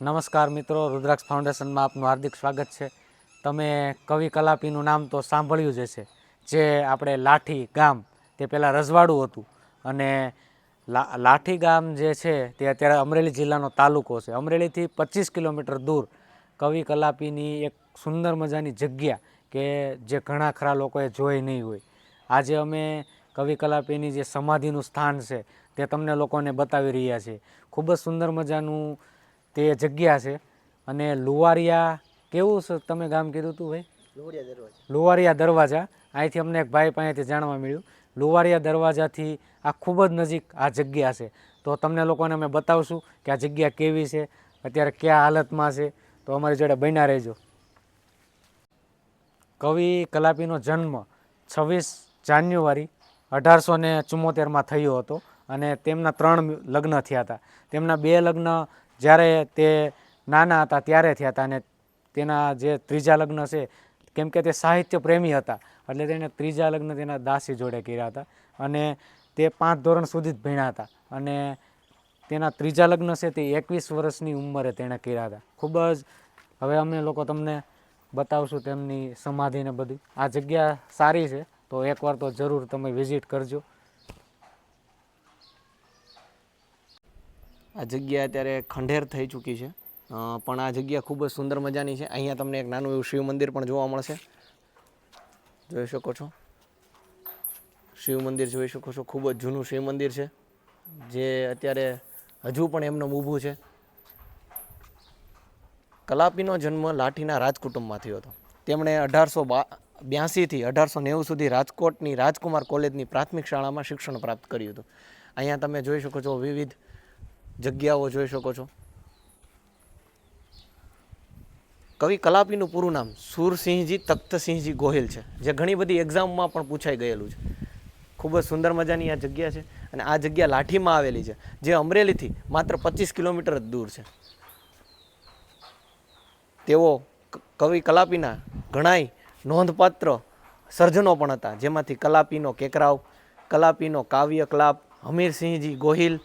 નમસ્કાર મિત્રો, રુદ્રાક્ષ ફાઉન્ડેશનમાં આપનું હાર્દિક સ્વાગત છે. તમે કવિ કલાપીનું નામ તો સાંભળ્યું જ હશે. જે આપણે લાઠી ગામ, તે પહેલાં રજવાડું હતું. અને લા, લાઠી ગામ જે છે, તે અત્યારે અમરેલી જિલ્લાનો તાલુકો છે. અમરેલીથી પચીસ કિલોમીટર દૂર કવિ કલાપીની એક સુંદર મજાની જગ્યા કે જે ઘણા ખરા લોકોએ જોઈ નહીં હોય. આજે અમે કવિ કલાપીની જે સમાધિનું સ્થાન છે, તે તમને લોકોને બતાવી રહ્યા છીએ. ખૂબ જ સુંદર મજાનું તે જગ્યા છે. અને લુવારિયા કેવું છે તમે ગામ કીધું હતું ભાઈ? લુવારિયા દરવાજા. અહીંથી અમને એક ભાઈ પાસેથી જાણવા મળ્યું. લુવારિયા દરવાજાથી આ ખૂબ જ નજીક આ જગ્યા છે. તો તમને લોકોને અમે બતાવશું કે આ જગ્યા કેવી છે અત્યારે કયા હાલતમાં છે. તો અમારી જોડે બન્યા રહેજો. કવિ કલાપીનો જન્મ છવ્વીસ જાન્યુઆરી અઢારસો ને ચુમ્મોતેરમાં થયો હતો. અને તેમના ત્રણ લગ્ન થયા હતા. તેમના બે લગ્ન જ્યારે તે નાના હતા, ત્યારે થયા હતા અને તેના જે ત્રીજા લગ્ન છે, કેમ કે તે સાહિત્ય પ્રેમી હતા, એટલે તેને ત્રીજા લગ્ન તેના દાસી જોડે કર્યા હતા અને તે પાંચ ધોરણ સુધી જ ભણ્યા હતા અને તેના ત્રીજા લગ્ન છે તે એકવીસ વર્ષની ઉંમરે તેણે કર્યા હતા. ખૂબ જ હવે અમે લોકો તમને બતાવશું તેમની સમાધિને બધું. આ જગ્યા સારી છે, તો એકવાર તો જરૂર તમે વિઝિટ કરજો. આ જગ્યા અત્યારે ખંડેર થઈ ચૂકી છે. પણ આ જગ્યા ખૂબ જ સુંદર મજાની છે. અહીંયા તમને એક નાનું એવું શિવ મંદિર પણ જોવા મળશે. જોઈ શકો છો. શિવ મંદિર જોઈ શકો છો. ખૂબ જ જૂનું શિવ મંદિર છે. જે અત્યારે હજુ પણ એમનું ઊભું છે. કલાપીનો જન્મ લાઠીના રાજકુટુંબમાં થયો હતો. તેમણે અઢારસો બ્યાસીથી અઢારસો નેવું સુધી રાજકોટની રાજકુમાર કોલેજની પ્રાથમિક શાળામાં શિક્ષણ પ્રાપ્ત કર્યું હતું. અહીંયા તમે જોઈ શકો છો વિવિધ જગ્યાઓ જોઈ શકો છો. કવિ કલાપીનું પૂરું નામ સુરસિંહજી તખ્તસિંહજી ગોહિલ છે, જે ઘણી બધી એક્ઝામમાં પણ પૂછાઈ ગયેલું છે. ખૂબ જ સુંદર મજાની આ જગ્યા છે અને આ જગ્યા લાઠીમાં આવેલી છે, જે અમરેલીથી માત્ર પચીસ કિલોમીટર જ દૂર છે. તેઓ કવિ કલાપીના ઘણાય નોંધપાત્ર સર્જનો પણ હતા, જેમાંથી કલાપીનો કેકરાવ, કલાપીનો કાવ્ય કલાપ હમીરસિંહજી ગોહિલ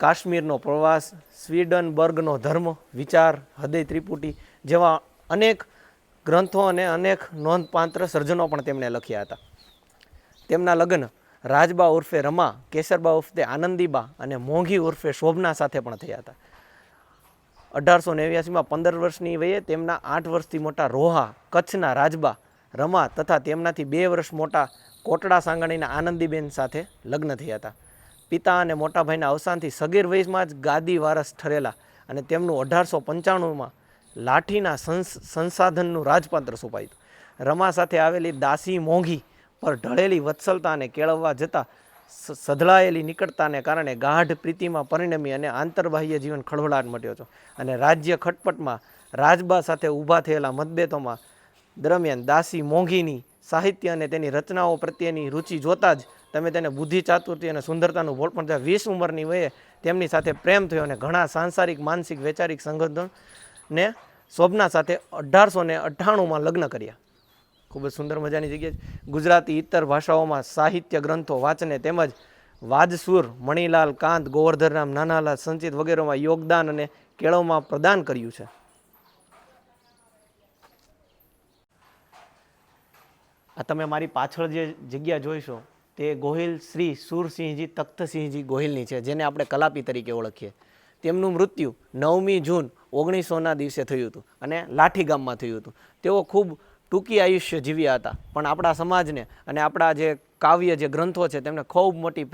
કાશ્મીરનો પ્રવાસ સ્વીડન બર્ગનો ધર્મ, વિચાર, હૃદય ત્રિપુટી જેવા અનેક ગ્રંથો અને અનેક નોંધપાત્ર સર્જનો પણ તેમણે લખ્યા હતા. તેમના લગ્ન રાજબા ઉર્ફે રમા, કેસરબા ઉર્ફે આનંદીબા અને મોંઘી ઉર્ફે શોભના સાથે પણ થયા હતા. અઢારસો નેવ્યાસીમાં પંદર વર્ષની વયે તેમના આઠ વર્ષથી મોટા રોહા, કચ્છના રાજબા, રમા તથા તેમનાથી બે વર્ષ મોટા કોટડા સાંગાણીના આનંદીબેન સાથે લગ્ન થયા હતા. પિતા અને મોટા ભાઈના અવસાનથી સગીર વયસમાં જ ગાદી વારસ ઠરેલા અને તેમનું અઢારસો પંચાણુંમાં લાઠીના સંસ, સંસાધનનું રાજપાત્ર સોંપાયું રમા સાથે આવેલી દાસી મોંઘી પર ઢળેલી વત્સલતાને કેળવવા જતાં સધળાયેલી નિકટતાને કારણે ગાઢ પ્રીતિમાં પરિણમી અને આંતરબાહ્ય જીવન ખળભળાટ મટ્યો છો અને રાજ્ય ખટપટમાં રાજબા સાથે ઊભા થયેલા મતભેદોમાં દરમિયાન દાસી મોંઘીની સાહિત્ય અને તેની રચનાઓ પ્રત્યેની રુચિ જોતાં જ તમે તેને બુદ્ધિ ચાતુર્થી અને સુંદરતાનું ભોળ પણ થયા વીસ ઉંમરની વયે તેમની સાથે પ્રેમ થયો અને ઘણા સાંસારિક, માનસિક, વૈચારિક સંગઠનને શોભના સાથે અઢારસો ને અઠ્ઠાણુંમાં લગ્ન કર્યા. ખૂબ જ સુંદર મજાની જગ્યા છે. ગુજરાતી ઇતર ભાષાઓમાં સાહિત્ય ગ્રંથો વાંચને તેમજ વાજસુર, મણિલાલ, કાંત, ગોવર્ધનરામ, નાનાલાલ, સંચિત વગેરેમાં યોગદાન અને કેળવમાં પ્રદાન કર્યું છે. આ તમે મારી પાછળ જે જગ્યા જોઈશો તે ગોહિલ શ્રી સુરસિંહજી તખ્તસિંહજી ગોહિલની છે, જેને આપણે કલાપી તરીકે ઓળખીએ. તેમનું મૃત્યુ નવમી જૂન ઓગણીસોના દિવસે થયું હતું અને લાઠી ગામમાં થયું હતું. તેઓ ખૂબ ટૂંકી આયુષ્ય જીવ્યા હતા, પણ આપણા સમાજને અને આપણા જે કાવ્ય જે ગ્રંથો છે, તેમને ખૂબ મોટી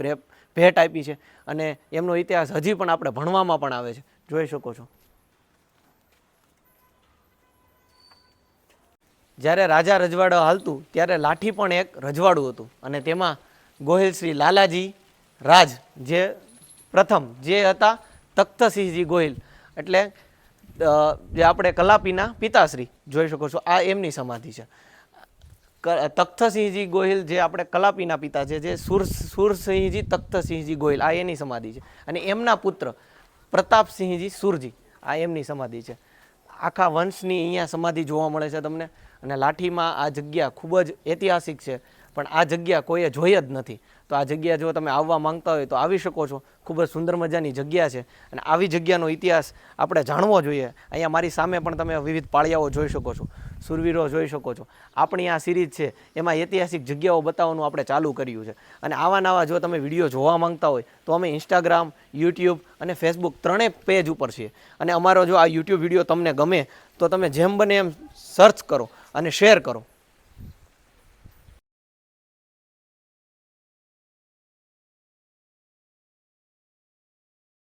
ભેટ આપી છે અને એમનો ઇતિહાસ હજી પણ આપણે ભણવામાં પણ આવે છે. જોઈ શકો છો. જ્યારે રાજા રજવાડું હાલતું, ત્યારે લાઠી પણ એક રજવાડું હતું અને તેમાં ગોહિલ શ્રી લાલાજી રાજ, જે પ્રથમ જે હતા તખ્તસિંહજી ગોહિલ. એટલે જે આપણે કલાપીના પિતાશ્રી, જોઈ શકો છો, આ એમની સમાધિ છે. તખ્તસિંહજી ગોહિલ જે આપણે કલાપીના પિતા છે, જે સુર, સુરસિંહજી, તખ્તસિંહજી ગોહિલ, આ એની સમાધિ છે. અને એમના પુત્ર પ્રતાપસિંહજી સુરજી, આ એમની સમાધિ છે. આખા વંશની અહીંયા સમાધિ જોવા મળે છે તમને. અને લાઠીમાં આ જગ્યા ખૂબ જ ઐતિહાસિક છે. પણ આ જગ્યા કોઈએ જોઈ જ નથી. તો આ જગ્યા જો તમે આવવા માંગતા હોય તો આવી શકો છો. ખૂબ જ સુંદર મજાની જગ્યા છે. અને આવી જગ્યાનો ઇતિહાસ આપણે જાણવો જોઈએ. અહીંયા મારી સામે પણ તમે વિવિધ પાળિયાઓ જોઈ શકો છો. સુરવીરો જોઈ શકો છો. આપણી આ સિરીઝ છે. એમાં ઐતિહાસિક જગ્યાઓ બતાવવાનું આપણે ચાલુ કર્યું છે. અને આવા નવા જો તમે વીડિયો જોવા માંગતા હોય, તો અમે ઇન્સ્ટાગ્રામ યુટ્યુબ અને ફેસબુક ત્રણેય પેજ ઉપર છીએ. અને અમારો જો આ યુટ્યુબ વીડિયો તમને ગમે, તો તમે જેમ બને એમ સર્ચ કરો અને શેર કરો.